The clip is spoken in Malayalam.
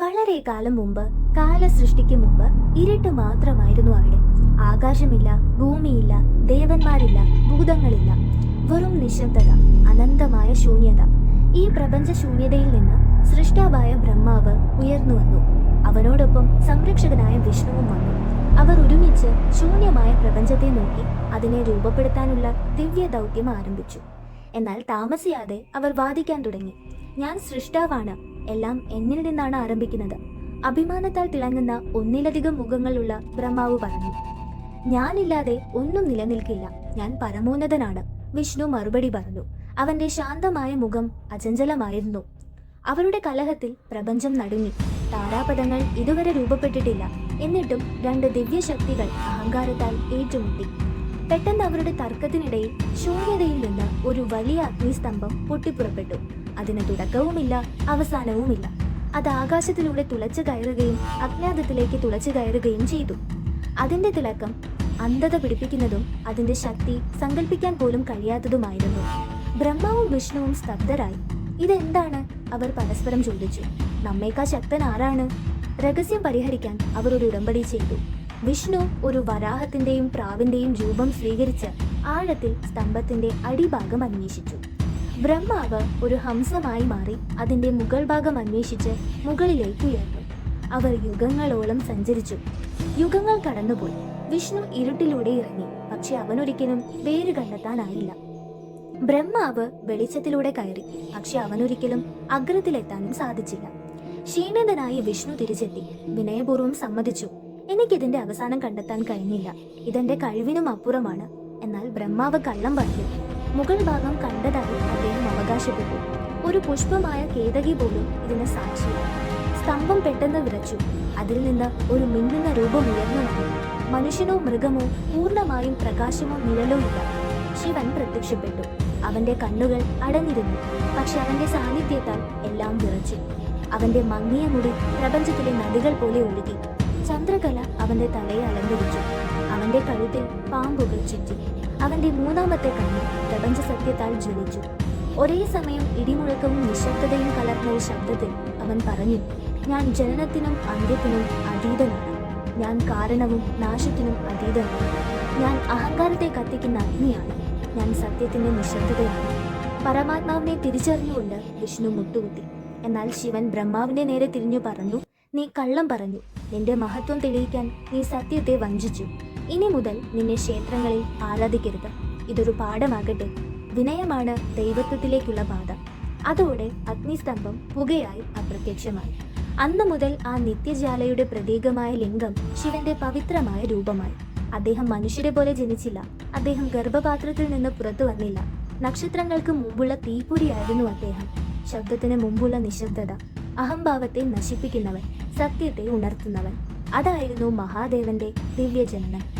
വളരെ കാലം മുമ്പ് കാലസൃഷ്ടിക്ക് മുമ്പ് ഇരുട്ട് മാത്രമായിരുന്നു അവിടെ. ആകാശമില്ല ഭൂമിയില്ല ദേവന്മാരില്ല ഭൂതങ്ങളില്ല. വെറും നിശബ്ദത അനന്തമായ ശൂന്യത. ഈ പ്രപഞ്ച ശൂന്യതയിൽ നിന്ന് സൃഷ്ടാവായ ബ്രഹ്മാവ് ഉയർന്നു വന്നു. അവനോടൊപ്പം സംരക്ഷകനായ വിഷ്ണുവും വന്നു. അവർ ഒരുമിച്ച് ശൂന്യമായ പ്രപഞ്ചത്തെ നോക്കി അതിനെ രൂപപ്പെടുത്താനുള്ള ദിവ്യ ദൗത്യം ആരംഭിച്ചു. എന്നാൽ താമസിയാതെ അവർ വാദിക്കാൻ തുടങ്ങി. ഞാൻ സൃഷ്ടാവാണ്. എല്ലാം എന്നിൽ നിന്നാണ് ആരംഭിക്കുന്നത്. അഭിമാനത്താൽ തിളങ്ങുന്ന ഒന്നിലധികം മുഖങ്ങളുള്ള ബ്രഹ്മാവ് പറഞ്ഞു. ഞാനില്ലാതെ ഒന്നും നിലനിൽക്കില്ല. ഞാൻ പരമോന്നതനാണ്. വിഷ്ണു മറുപടി പറഞ്ഞു. അവന്റെ ശാന്തമായ മുഖം അചഞ്ചലമായിരുന്നു. അവരുടെ കലഹത്തിൽ പ്രപഞ്ചം നടുങ്ങി. താരാപഥങ്ങൾ ഇതുവരെ രൂപപ്പെട്ടിട്ടില്ല. എന്നിട്ടും രണ്ട് ദിവ്യശക്തികൾ അഹങ്കാരത്താൽ ഏറ്റുമുട്ടി. പെട്ടെന്ന് അവരുടെ തർക്കത്തിനിടയിൽ ശൂന്യതയിൽ നിന്ന് ഒരു വലിയ അഗ്നിസ്തംഭം പൊട്ടിപ്പുറപ്പെട്ടു. അതിന് തുടക്കവുമില്ല അവസാനവുമില്ല. അത് ആകാശത്തിലൂടെ തുളച്ചു കയറുകയും അജ്ഞാതത്തിലേക്ക് തുളച്ചു കയറുകയും ചെയ്തു. അതിന്റെ തിളക്കം അന്ധത പിടിപ്പിക്കുന്നതും അതിന്റെ ശക്തി സങ്കല്പിക്കാൻ പോലും കഴിയാത്തതുമായിരുന്നു. ബ്രഹ്മാവും വിഷ്ണുവും സ്തബ്ധരായി. ഇതെന്താണ്? അവർ പരസ്പരം ചോദിച്ചു. നമ്മേക്കാ ശക്തൻ ആരാണ്? രഹസ്യം പരിഹരിക്കാൻ അവർ ഒരു ഉടമ്പടി ചെയ്തു. വിഷ്ണു ഒരു വരാഹത്തിന്റെയും പ്രാവിന്റെയും രൂപം സ്വീകരിച്ച് ആഴത്തിൽ സ്തംഭത്തിന്റെ അടിഭാഗം അന്വേഷിച്ചു. ബ്രഹ്മാവ് ഒരു ഹംസമായി മാറി അതിന്റെ മുകൾ ഭാഗം അന്വേഷിച്ച് മുകളിലേക്ക് ഉയർന്നു. അവർ യുഗങ്ങളോളം സഞ്ചരിച്ചു. യുഗങ്ങൾ കടന്നുപോയി. വിഷ്ണു ഇരുട്ടിലൂടെ ഇറങ്ങി. പക്ഷെ അവനൊരിക്കലും വേര് കണ്ടെത്താനായില്ല. ബ്രഹ്മാവ് വെളിച്ചത്തിലൂടെ കയറി. പക്ഷെ അവനൊരിക്കലും അഗ്രത്തിലെത്താനും സാധിച്ചില്ല. ക്ഷീണിതനായി വിഷ്ണു തിരിച്ചെത്തി. വിനയപൂർവം സമ്മതിച്ചു. എനിക്കിതിന്റെ അവസാനം കണ്ടെത്താൻ കഴിഞ്ഞില്ല. ഇതെന്റെ കഴിവിനും അപ്പുറമാണ്. എന്നാൽ ബ്രഹ്മാവ് കള്ളം പറഞ്ഞു. മുഗൾ ഭാഗം കണ്ടതായി അദ്ദേഹം അവകാശപ്പെട്ടു. ഒരു പുഷ്പമായ കേതകി പോലും ഇതിന് സാക്ഷിയാണ് സ്തംഭം പെട്ടെന്ന് വിറച്ചു. അതിൽ നിന്ന് ഒരു മിന്നുന്ന രൂപം ഉയർന്നു വന്നു. മനുഷ്യനോ മൃഗമോ പൂർണമായും പ്രകാശമോ നിഴലോ ഇല്ല. ശിവൻ പ്രത്യക്ഷപ്പെട്ടു. അവന്റെ കണ്ണുകൾ അടഞ്ഞിരുന്നു. പക്ഷെ അവന്റെ സാന്നിധ്യത്താൽ എല്ലാം വിറച്ചു. അവന്റെ മങ്ങിയ മുടി പ്രപഞ്ചത്തിലെ നദികൾ പോലെ ഒഴുകി. ചന്ദ്രകല അവന്റെ തലയെ അലങ്കരിച്ചു. അവന്റെ കഴുത്തിൽ പാമ്പുകൾ ചുറ്റി. അവന്റെ മൂന്നാമത്തെ കണ്ണ് പ്രപഞ്ച സത്യത്താൽ ജ്വലിച്ചു. ഒരേ സമയം ഇടിമുഴക്കവും നിശബ്ദതയും കലർന്ന ഒരു ശബ്ദത്തിൽ അവൻ പറഞ്ഞു ഞാൻ ജനനത്തിനും അന്ത്യത്തിനും അതീതനാണ്. ഞാൻ കാരണവും നാശത്തിനും അതീതമാണ് ഞാൻ അഹങ്കാരത്തെ കത്തിക്കുന്ന അഗ്നിയാണ്. ഞാൻ സത്യത്തിന്റെ നിശബ്ദതയാണ്. പരമാത്മാവിനെ തിരിച്ചറിഞ്ഞുകൊണ്ട് വിഷ്ണു മുട്ടുകുത്തി. എന്നാൽ ശിവൻ ബ്രഹ്മാവിന്റെ നേരെ തിരിഞ്ഞു പറഞ്ഞു നീ കള്ളം പറഞ്ഞു. നിന്റെ മഹത്വം തെളിയിക്കാൻ നീ സത്യത്തെ വഞ്ചിച്ചു. ഇനി മുതൽ നിന്നെ ക്ഷേത്രങ്ങളിൽ ആരാധിക്കരുത്. ഇതൊരു പാഠമാകട്ടെ. വിനയമാണ് ദൈവത്വത്തിലേക്കുള്ള പാത. അതോടെ അഗ്നിസ്തംഭം പുകയായി അപ്രത്യക്ഷമായി. അന്നു മുതൽ ആ നിത്യജാലയുടെ പ്രതീകമായ ലിംഗം ശിവന്റെ പവിത്രമായ രൂപമായി. അദ്ദേഹം മനുഷ്യരെ പോലെ ജനിച്ചില്ല. അദ്ദേഹം ഗർഭപാത്രത്തിൽ നിന്ന് പുറത്തു വന്നില്ല. നക്ഷത്രങ്ങൾക്ക് മുമ്പുള്ള തീപ്പൊരിയായിരുന്നു അദ്ദേഹം. ശബ്ദത്തിന് മുമ്പുള്ള നിശബ്ദത അഹംഭാവത്തെ നശിപ്പിക്കുന്നവൻ. സത്യത്തെ ഉണർത്തുന്നവൻ. അതായിരുന്നു മഹാദേവന്റെ ദിവ്യജനനം.